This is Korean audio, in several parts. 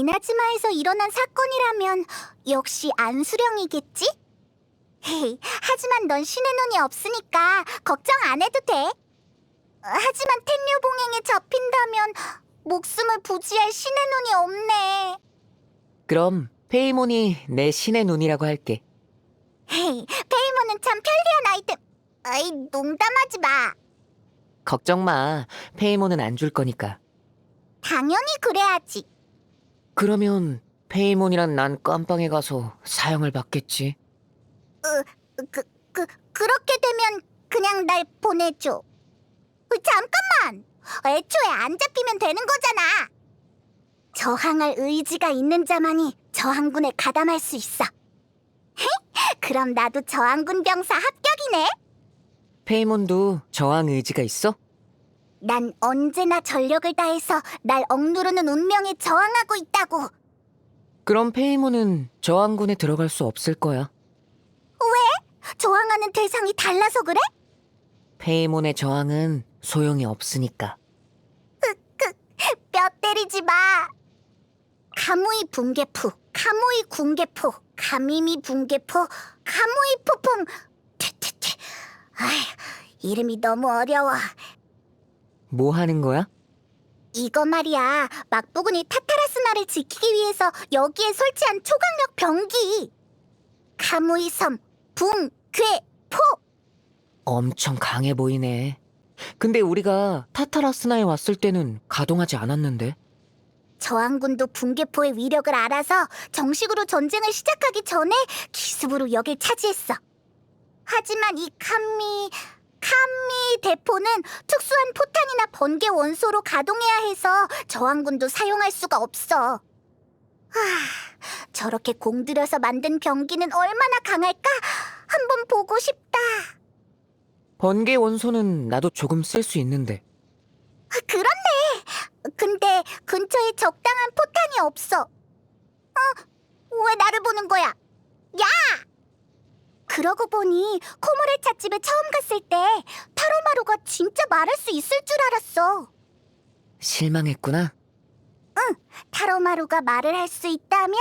이나즈마에서 일어난 사건이라면 역시 안수령이겠지? 헤이, 하지만 넌 신의 눈이 없으니까 걱정 안 해도 돼. 어, 하지만 텐류 봉행에 잡힌다면 목숨을 부지할 신의 눈이 없네. 그럼 페이몬이 내 신의 눈이라고 할게. 헤이, 페이몬은 참 편리한 아이템. 아이, 농담하지 마. 걱정 마. 페이몬은 안 줄 거니까. 당연히 그래야지. 그러면 페이몬이란 난 깜빵에 가서 사형을 받겠지. 그, 그, 그렇게 되면 그냥 날 보내줘. 어, 잠깐만! 애초에 안 잡히면 되는 거잖아! 저항할 의지가 있는 자만이 저항군에 가담할 수 있어. 헤? 그럼 나도 저항군 병사 합격이네? 페이몬도 저항 의지가 있어? 난 언제나 전력을 다해서 날 억누르는 운명에 저항하고 있다고. 그럼 페이몬은 저항군에 들어갈 수 없을 거야. 저항하는 대상이 달라서 그래? 페이몬의 저항은 소용이 없으니까. 뼈 때리지 마. 카무이 붕괴포, 카무이 궁괴포, 카미미 붕괴포, 카무이 포퐁. 퇴퇴퇴. 아이, 이름이 너무 어려워. 뭐 하는 거야? 이거 말이야. 막부군이 타타라스나를 지키기 위해서 여기에 설치한 초강력 병기. 카무이 섬, 붕, 괴, 포. 엄청 강해 보이네. 근데 우리가 타타라스나에 왔을 때는 가동하지 않았는데. 저항군도 붕괴포의 위력을 알아서 정식으로 전쟁을 시작하기 전에 기습으로 여길 차지했어. 하지만 이 칸미, 칸미 대포는 특수한 포탄이나 번개 원소로 가동해야 해서 저항군도 사용할 수가 없어. 하, 저렇게 공들여서 만든 병기는 얼마나 강할까? 한번 보고 싶다. 번개 원소는 나도 조금 쓸 수 있는데. 아, 그렇네. 근데 근처에 적당한 포탄이 없어. 어? 왜 나를 보는 거야? 야! 그러고 보니 코모레차 집에 처음 갔을 때 타로마루가 진짜 말할 수 있을 줄 알았어. 실망했구나. 타로마루가 말을 할 수 있다면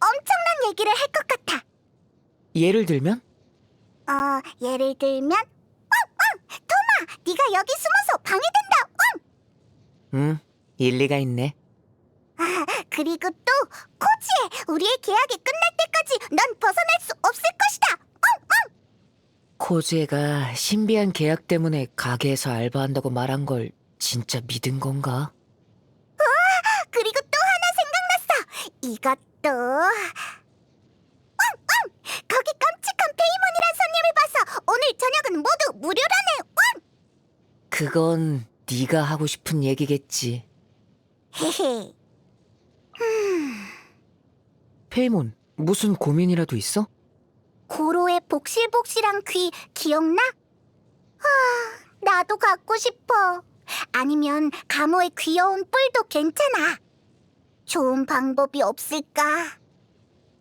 엄청난 얘기를 할 것 같아. 예를 들면? 어, 예를 들면 응, 응! 토마! 네가 여기 숨어서 방해된다! 응! 응, 일리가 있네. 아, 그리고 또 코지에 우리의 계약이 끝날 때까지 넌 벗어날 수 없을 것이다. 코즈에가 신비한 계약 때문에 가게에서 알바한다고 말한 걸 진짜 믿은 건가? 그리고 또 하나 생각났어. 이것도 응, 응. 거기 깜찍한 페이몬이란 손님을 봐서 오늘 저녁은 모두 무료라네. 응. 그건 네가 하고 싶은 얘기겠지. 헤헤. 페이몬, 무슨 고민이라도 있어? 고로의 복실복실한 귀 기억나? 아, 나도 갖고 싶어. 아니면 가모의 귀여운 뿔도 괜찮아. 좋은 방법이 없을까?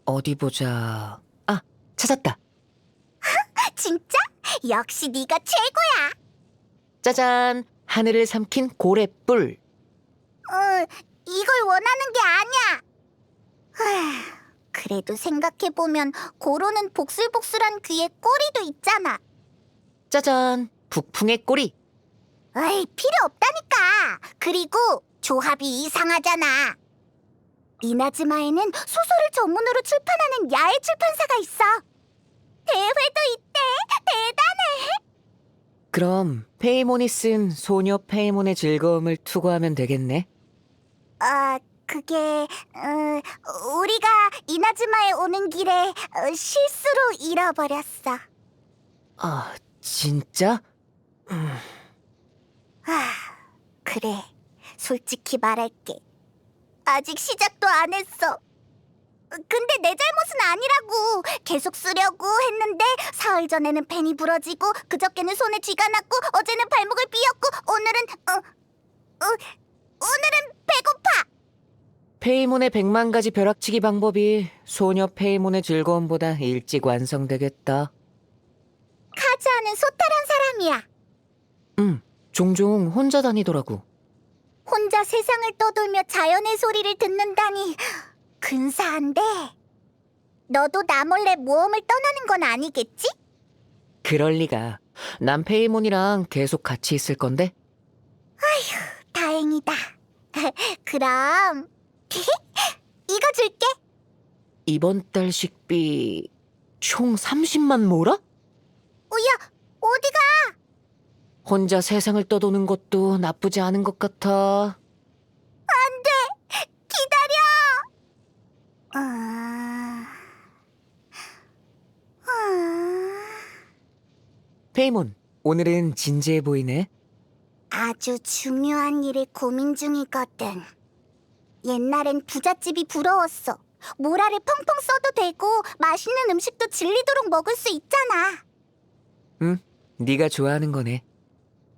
어디 보자. 아, 찾았다. 진짜? 역시 네가 최고야. 짜잔! 하늘을 삼킨 고래뿔. 어, 이걸 원하는 게 아니야. 하, 그래도 생각해보면 고로는 복슬복슬한 귀에 꼬리도 있잖아. 짜잔! 북풍의 꼬리. 에이, 필요 없다니까. 그리고 조합이 이상하잖아. 이나즈마에는 소설을 전문으로 출판하는 야외 출판사가 있어. 대회도 있대. 대단해. 그럼 페이몬이 쓴 소녀 페이몬의 즐거움을 투고하면 되겠네. 아, 그게 어, 우리가 이나즈마에 오는 길에 어, 실수로 잃어버렸어. 아, 진짜? 음, 아, 그래. 솔직히 말할게. 아직 시작도 안 했어. 근데 내 잘못은 아니라고. 계속 쓰려고 했는데 사흘 전에는 펜이 부러지고 그저께는 손에 쥐가 났고 어제는 발목을 삐었고 오늘은 어, 어 오늘은 배고파. 페이몬의 백만 가지 벼락치기 방법이 소녀 페이몬의 즐거움보다 일찍 완성되겠다. 카즈아는 소탈한 사람이야. 음, 종종 혼자 다니더라고. 혼자 세상을 떠돌며 자연의 소리를 듣는다니 근사한데 너도 나 몰래 모험을 떠나는 건 아니겠지? 그럴 리가. 난 페이몬이랑 계속 같이 있을 건데. 다행이다. 그럼 이거 줄게. 이번 달 식비 총 30만 모라? 우야 어디가? 혼자 세상을 떠도는 것도 나쁘지 않은 것 같아. 기다려. 아... 아... 페이몬, 오늘은 진지해 보이네. 아주 중요한 일에 고민 중이거든. 옛날엔 부잣집이 부러웠어. 모라를 펑펑 써도 되고 맛있는 음식도 질리도록 먹을 수 있잖아. 응, 네가 좋아하는 거네.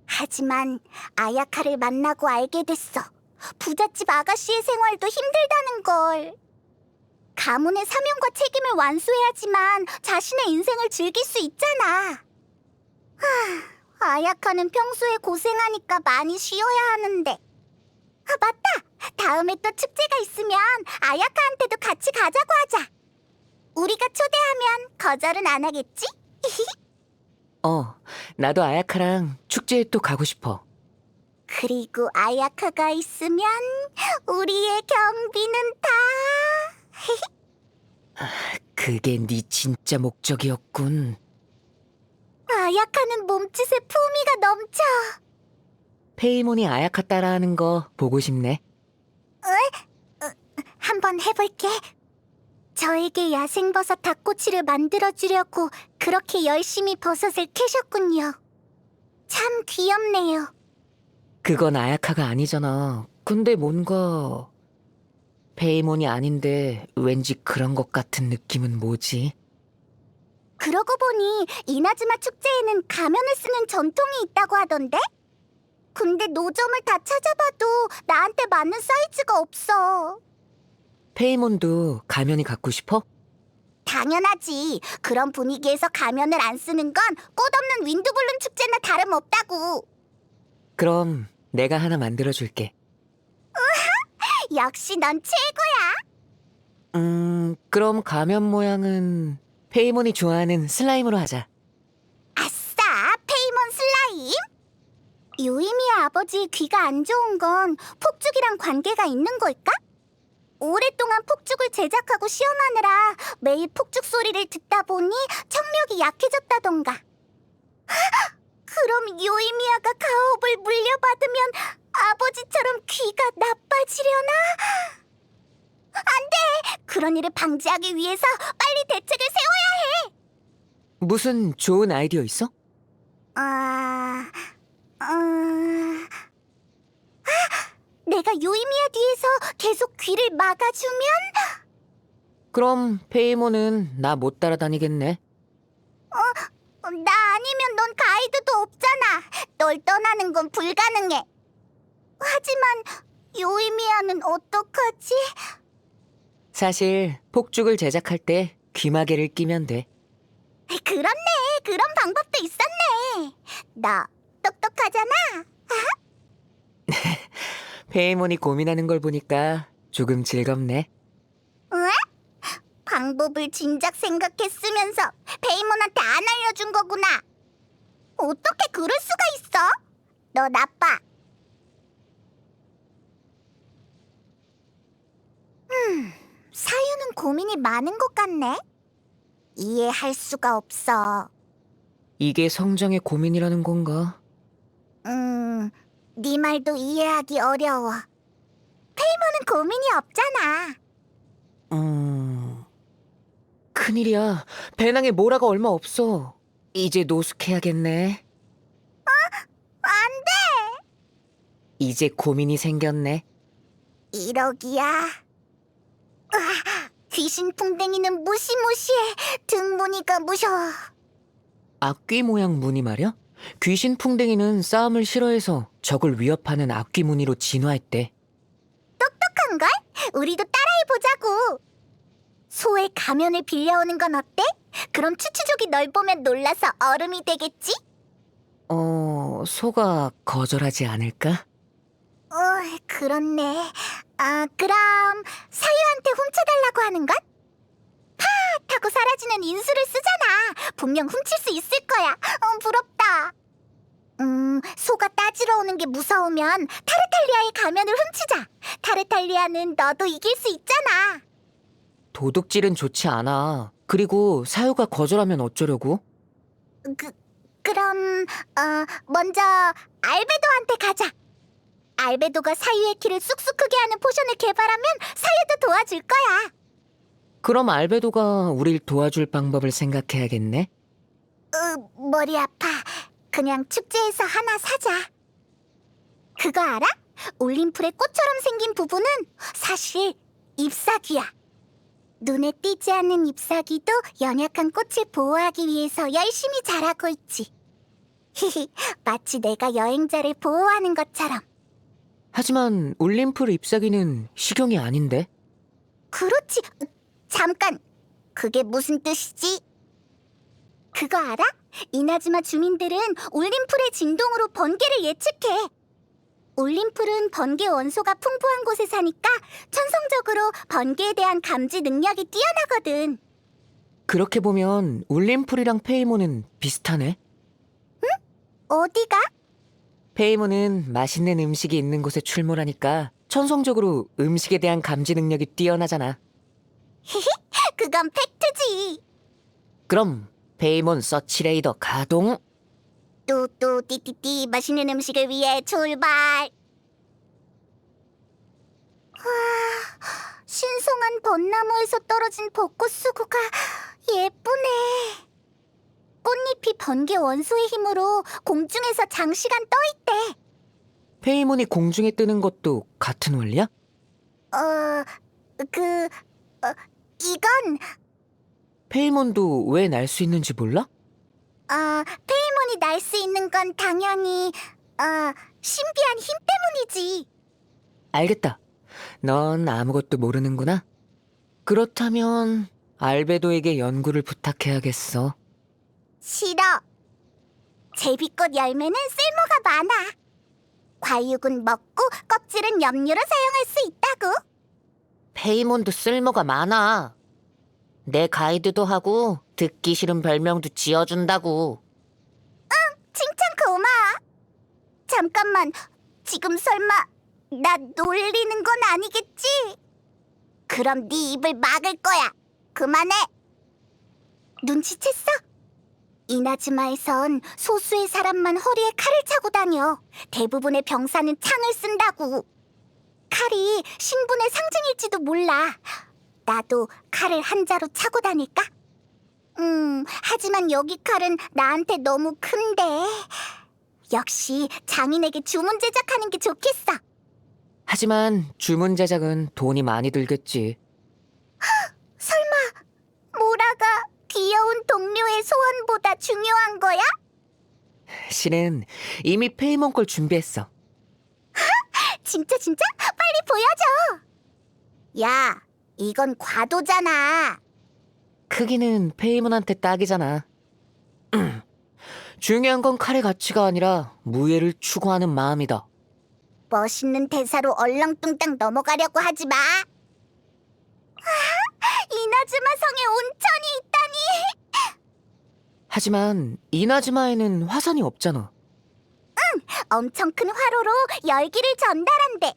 하지만 아야카를 만나고 알게 됐어. 부잣집 아가씨의 생활도 힘들다는 걸. 가문의 사명과 책임을 완수해야지만 자신의 인생을 즐길 수 있잖아. 하, 아야카는 평소에 고생하니까 많이 쉬어야 하는데. 아, 맞다! 다음에 또 축제가 있으면 아야카한테도 같이 가자고 하자. 우리가 초대하면 거절은 안 하겠지? 어, 나도 아야카랑 축제에 또 가고 싶어. 그리고 아야카가 있으면 우리의 경비는 다 그게 네 진짜 목적이었군. 아야카는 몸짓에 품위가 넘쳐. 페이몬이 아야카 따라하는 거 보고 싶네. 한번 해볼게. 저에게 야생버섯 닭꼬치를 만들어주려고 그렇게 열심히 버섯을 캐셨군요. 참 귀엽네요. 그건 아야카가 아니잖아. 근데 뭔가 페이몬이 아닌데 왠지 그런 것 같은 느낌은 뭐지? 그러고 보니 이나즈마 축제에는 가면을 쓰는 전통이 있다고 하던데? 근데 노점을 다 찾아봐도 나한테 맞는 사이즈가 없어. 페이몬도 가면이 갖고 싶어? 당연하지. 그런 분위기에서 가면을 안 쓰는 건 꽃없는 윈드블룸 축제나 다름없다고. 그럼 내가 하나 만들어줄게. 역시 넌 최고야. 음, 그럼 가면 모양은 페이몬이 좋아하는 슬라임으로 하자. 아싸, 페이몬 슬라임. 요이미의 아버지 귀가 안 좋은 건 폭죽이랑 관계가 있는 걸까? 오랫동안 폭죽을 제작하고 시험하느라 매일 폭죽 소리를 듣다 보니 청력이 약해졌다던가. 헉! 그럼 요이미아가 가업을 물려받으면 아버지처럼 귀가 나빠지려나? 안 돼! 그런 일을 방지하기 위해서 빨리 대책을 세워야 해! 무슨 좋은 아이디어 있어? 아, 어... 아, 내가 요이미야 뒤에서 계속 귀를 막아주면 그럼 페이몬은 나못 따라다니겠네. 어, 나 아니면 넌 가이드도 없잖아. 널 떠나는 건 불가능해. 하지만 요이미야는 어떡하지? 사실 폭죽을 제작할 때 귀마개를 끼면 돼. 그렇네. 그런 방법도 있었네. 너 똑똑하잖아. 페이몬이 고민하는 걸 보니까 조금 즐겁네. 왜? 방법을 진작 생각했으면서 베이몬한테 안 알려준 거구나. 어떻게 그럴 수가 있어? 너 나빠. 음, 사유는 고민이 많은 것 같네. 이해할 수가 없어. 이게 성장의 고민이라는 건가? 음, 네 말도 이해하기 어려워. 페이몬은 고민이 없잖아. 음... 큰일이야. 배낭에 모라가 얼마 없어. 이제 노숙해야겠네. 안 돼! 이제 고민이 생겼네. 이러기야. 으아, 귀신 풍뎅이는 무시무시해. 등 무늬가 무서워. 악귀 모양 무늬 말이야? 귀신 풍뎅이는 싸움을 싫어해서 적을 위협하는 악귀 무늬로 진화했대. 똑똑한걸? 우리도 따라해보자고. 소의 가면을 빌려오는 건 어때? 그럼 추추족이 널 보면 놀라서 얼음이 되겠지? 어, 소가 거절하지 않을까? 어, 그렇네. 아, 그럼 사유한테 훔쳐달라고 하는 것? 파! 타고 사라지는 인수를 쓰잖아. 분명 훔칠 수 있을 거야. 어, 부럽다. 음, 소가 따지러 오는 게 무서우면 타르탈리아의 가면을 훔치자. 타르탈리아는 너도 이길 수 있잖아. 도둑질은 좋지 않아. 그리고 사유가 거절하면 어쩌려고? 그, 그럼 어, 먼저 알베도한테 가자. 알베도가 사유의 키를 쑥쑥 크게 하는 포션을 개발하면 사유도 도와줄 거야. 그럼 알베도가 우릴 도와줄 방법을 생각해야겠네. 으, 머리 아파. 그냥 축제에서 하나 사자. 그거 알아? 올림플의 꽃처럼 생긴 부분은 사실 잎사귀야. 눈에 띄지 않는 잎사귀도 연약한 꽃을 보호하기 위해서 열심히 자라고 있지. 히히, 마치 내가 여행자를 보호하는 것처럼. 하지만 올림플 잎사귀는 식용이 아닌데? 그렇지. 잠깐. 그게 무슨 뜻이지? 그거 알아? 이나즈마 주민들은 올림플의 진동으로 번개를 예측해. 올림플은 번개 원소가 풍부한 곳에 사니까 천성적으로 번개에 대한 감지 능력이 뛰어나거든. 그렇게 보면 올림플이랑 페이모는 비슷하네. 어디가? 페이모는 맛있는 음식이 있는 곳에 출몰하니까 천성적으로 음식에 대한 감지 능력이 뛰어나잖아. 그건 팩트지. 그럼 페이몬 서치레이더 가동. 뚜뚜 띠띠띠 맛있는 음식을 위해 출발. 와, 신성한 벚나무에서 떨어진 벚꽃 수구가 예쁘네. 꽃잎이 번개 원소의 힘으로 공중에서 장시간 떠 있대. 페이몬이 공중에 뜨는 것도 같은 원리야? 어, 그, 어, 이건 페이몬도 왜 날 수 있는지 몰라? 어, 페이몬이 날 수 있는 건 당연히 어, 신비한 힘 때문이지. 알겠다. 넌 아무것도 모르는구나. 그렇다면 알베도에게 연구를 부탁해야겠어. 싫어. 제비꽃 열매는 쓸모가 많아. 과육은 먹고 껍질은 염료로 사용할 수 있다고. 페이몬도 쓸모가 많아. 내 가이드도 하고 듣기 싫은 별명도 지어준다고. 칭찬 고마워. 잠깐만, 지금 설마 나 놀리는 건 아니겠지? 그럼 네 입을 막을 거야. 그만해. 눈치챘어? 이나즈마에선 소수의 사람만 허리에 칼을 차고 다녀. 대부분의 병사는 창을 쓴다고. 칼이 신분의 상징일지도 몰라. 나도 칼을 한 자루 차고 다닐까? 음, 하지만 여기 칼은 나한테 너무 큰데. 역시 장인에게 주문 제작하는 게 좋겠어. 하지만 주문 제작은 돈이 많이 들겠지. 설마 모라가 귀여운 동료의 소원보다 중요한 거야? 실은 이미 페이몬 걸 준비했어. 진짜 진짜? 빨리 보여줘. 야, 이건 과도잖아. 크기는 페이몬한테 딱이잖아. 중요한 건 칼의 가치가 아니라 무예를 추구하는 마음이다. 멋있는 대사로 얼렁뚱땅 넘어가려고 하지 마. 아, 이나즈마 성에 온천이 있다니. 하지만 이나즈마에는 화산이 없잖아. 엄청 큰 화로로 열기를 전달한대.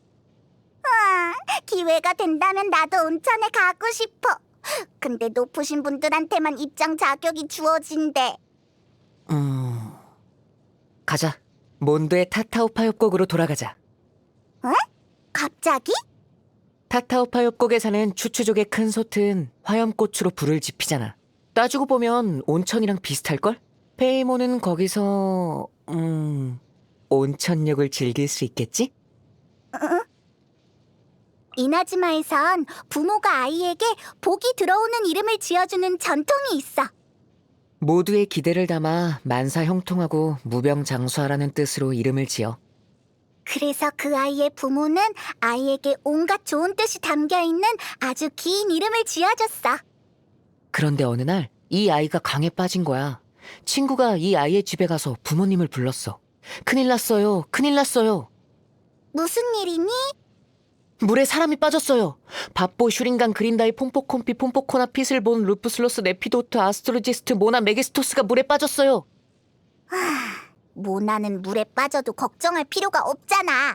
아, 기회가 된다면 나도 온천에 가고 싶어. 근데 높으신 분들한테만 입장 자격이 주어진대. 음... 가자. 몬드의 타타오파 협곡으로 돌아가자. 갑자기? 타타오파 협곡에 사는 추추족의 큰 솥은 화염꽃으로 불을 지피잖아. 따지고 보면 온천이랑 비슷할걸? 페이모는 거기서... 음... 온천욕을 즐길 수 있겠지? 이나즈마에선 부모가 아이에게 복이 들어오는 이름을 지어주는 전통이 있어. 모두의 기대를 담아 만사 형통하고 무병장수하라는 뜻으로 이름을 지어. 그래서 그 아이의 부모는 아이에게 온갖 좋은 뜻이 담겨 있는 아주 긴 이름을 지어줬어. 그런데 어느 날 이 아이가 강에 빠진 거야. 친구가 이 아이의 집에 가서 부모님을 불렀어. 큰일 났어요. 큰일 났어요. 무슨 일이니? 물에 사람이 빠졌어요. 바보, 슈링간, 그린다이, 폼포콤피, 폼포코나, 피슬본, 루프슬로스, 네피도트, 아스트로지스트, 모나, 메기스토스가 물에 빠졌어요. 모나는 물에 빠져도 걱정할 필요가 없잖아.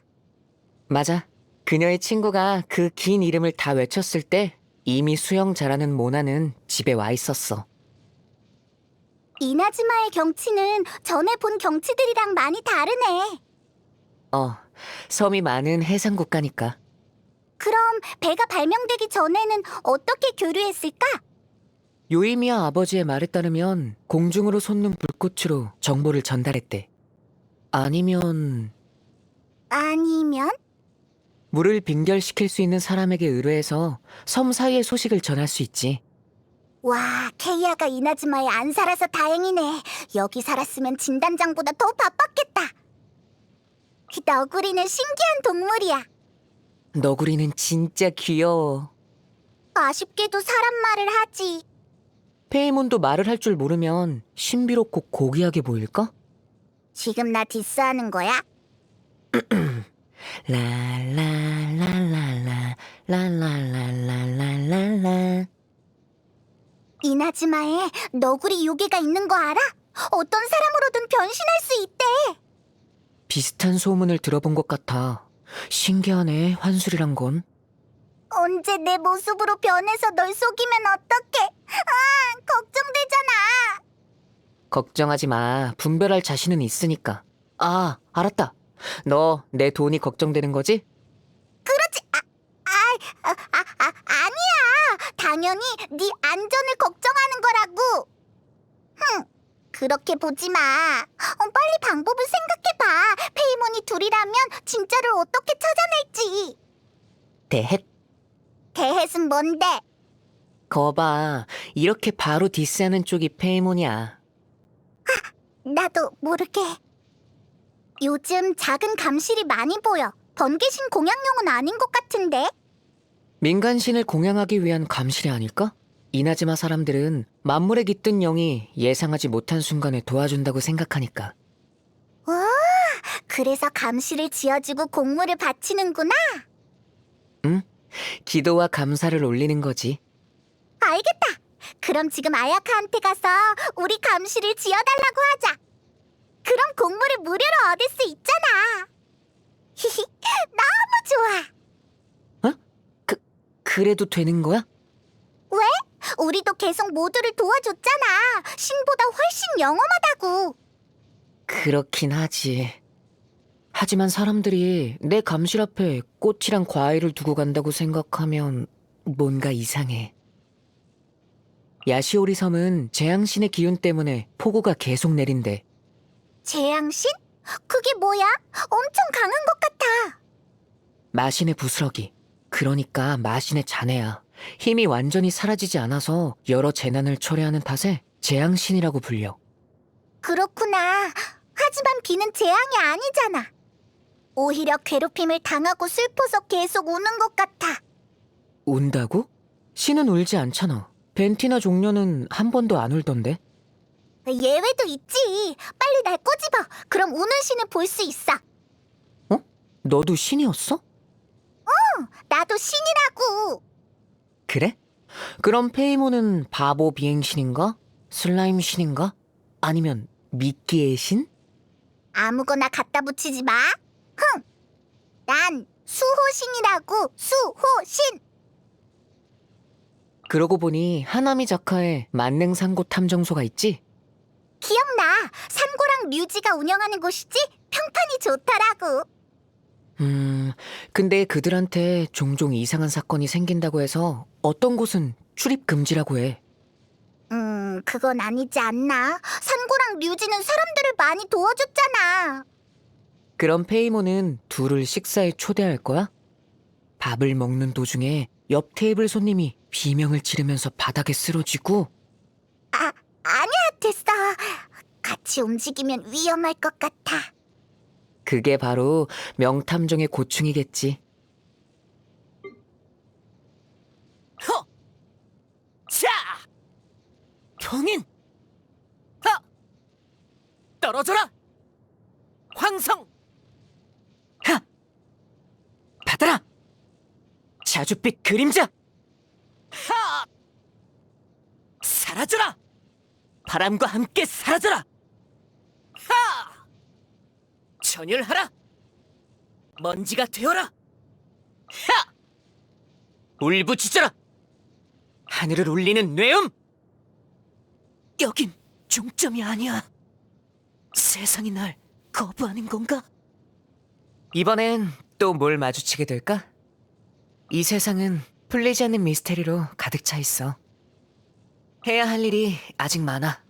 맞아. 그녀의 친구가 그 긴 이름을 다 외쳤을 때 이미 수영 잘하는 모나는 집에 와 있었어. 이나즈마의 경치는 전에 본 경치들이랑 많이 다르네. 어, 섬이 많은 해상 국가니까. 그럼 배가 발명되기 전에는 어떻게 교류했을까? 요이미야 아버지의 말에 따르면 공중으로 솟는 불꽃으로 정보를 전달했대. 아니면 아니면 물을 빙결시킬 수 있는 사람에게 의뢰해서 섬 사이의 소식을 전할 수 있지. 와 케이아가 이나즈마에 안 살아서 다행이네. 여기 살았으면 진단장보다 더 바빴겠다. 너구리는 신기한 동물이야. 너구리는 진짜 귀여워. 아쉽게도 사람 말을 하지. 페이몬도 말을 할 줄 모르면 신비롭고 고귀하게 보일까? 지금 나 디스하는 거야? 라라라라라 라라라라라라 이나즈마에 너구리 요괴가 있는 거 알아? 어떤 사람으로든 변신할 수 있대. 비슷한 소문을 들어본 것 같아. 신기하네, 환술이란 건. 언제 내 모습으로 변해서 널 속이면 어떡해? 아, 걱정되잖아. 걱정하지 마. 분별할 자신은 있으니까. 아, 알았다. 너 내 돈이 걱정되는 거지? 그렇지. 아, 아, 아, 아, 아 아니야. 당연히 네 안전을 걱정하는 거라고. 흥, 그렇게 보지 마. 어, 빨리 방법을 생각해봐. 페이몬이 둘이라면 진짜를 어떻게 찾아낼지. 대헷. 대햇은 뭔데? 거봐. 이렇게 바로 디스하는 쪽이 페이몬이야. 나도 모르게. 요즘 작은 감실이 많이 보여. 번개신 공양용은 아닌 것 같은데? 민간신을 공양하기 위한 감실이 아닐까? 이나즈마 사람들은 만물에 깃든 영이 예상하지 못한 순간에 도와준다고 생각하니까. 와, 그래서 감시를 지어주고 공물을 바치는구나. 기도와 감사를 올리는 거지. 알겠다. 그럼 지금 아야카한테 가서 우리 감시를 지어달라고 하자. 그럼 공물을 무료로 얻을 수 있잖아. 히히, 너무 좋아. 그래도 되는 거야? 왜? 우리도 계속 모두를 도와줬잖아. 신보다 훨씬 영험하다고. 그렇긴 하지. 하지만 사람들이 내 감실 앞에 꽃이랑 과일을 두고 간다고 생각하면 뭔가 이상해. 야시오리 섬은 재앙신의 기운 때문에 폭우가 계속 내린대. 재앙신? 그게 뭐야? 엄청 강한 것 같아. 마신의 부스러기. 그러니까 마신의 자네야. 힘이 완전히 사라지지 않아서 여러 재난을 초래하는 탓에 재앙신이라고 불려. 그렇구나. 하지만 비는 재앙이 아니잖아. 오히려 괴롭힘을 당하고 슬퍼서 계속 우는 것 같아. 운다고? 신은 울지 않잖아. 벤티나 종려는 한 번도 안 울던데. 예외도 있지. 빨리 날 꼬집어. 그럼 우는 신을 볼 수 있어. 너도 신이었어? 나도 신이라고. 그래? 그럼 페이모는 바보 비행신인가? 슬라임 신인가? 아니면 미끼의 신? 아무거나 갖다 붙이지 마. 흥. 난 수호신이라고. 수호신. 그러고 보니 하나미 자카에 만능 상고 탐정소가 있지? 기억나. 산고랑 뮤지가 운영하는 곳이지? 평판이 좋더라고. 음, 근데 그들한테 종종 이상한 사건이 생긴다고 해서 어떤 곳은 출입 금지라고 해. 음, 그건 아니지 않나? 산고랑 뮤지는 사람들을 많이 도와줬잖아. 그럼 페이모는 둘을 식사에 초대할 거야? 밥을 먹는 도중에 옆 테이블 손님이 비명을 지르면서 바닥에 쓰러지고 아, 아니야, 됐어. 같이 움직이면 위험할 것 같아. 그게 바로 명탐정의 고충이겠지. 허! 자! 경인! 하! 떨어져라! 황성! 하! 자줏빛 그림자! 하! 사라져라! 바람과 함께 사라져라! 하! 전율하라! 먼지가 되어라! 하! 울부짖어라! 하늘을 울리는 뇌음! 여긴 중점이 아니야. 세상이 날 거부하는 건가? 이번엔 또 뭘 마주치게 될까? 이 세상은 풀리지 않는 미스테리로 가득 차 있어. 해야 할 일이 아직 많아.